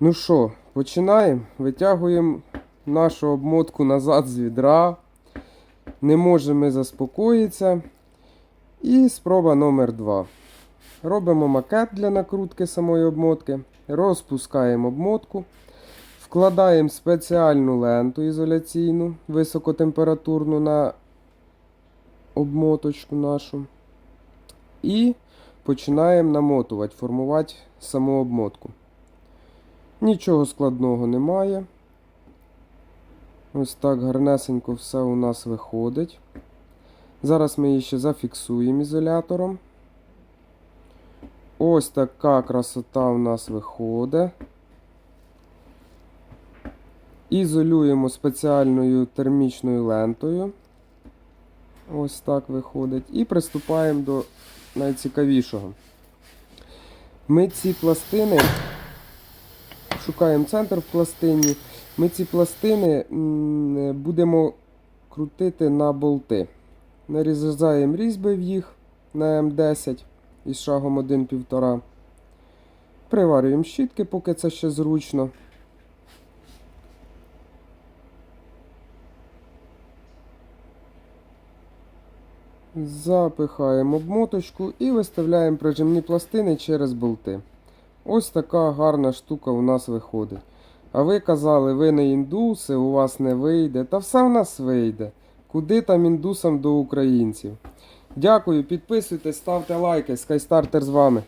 Ну що, починаємо. Витягуємо нашу обмотку назад з відра. Не можемо заспокоїтися. І спроба номер 2. Робимо макет для накрутки самої обмотки. Розпускаємо обмотку. Вкладаємо спеціальну ленту ізоляційну, високотемпературну на обмоточку нашу. І починаємо намотувати, формувати саму обмотку. Нічого складного немає. Ось так гарнесенько все у нас виходить. Зараз ми її ще зафіксуємо ізолятором. Ось така красота у нас виходить. Ізолюємо спеціальною термічною лентою. Ось так виходить. І приступаємо до найцікавішого. Ми ці пластини шукаємо центр в пластині. Ми ці пластини будемо крутити на болти. Нарізаємо різьби в їх на М10 із шагом 1,5. Приварюємо щітки, поки це ще зручно. Запихаємо обмоточку і виставляємо прижимні пластини через болти. Ось така гарна штука у нас виходить. А ви казали, ви не індуси, у вас не вийде. Та все в нас вийде. Куди там індусам до українців? Дякую, підписуйтесь, ставте лайки. Скайстартер з вами.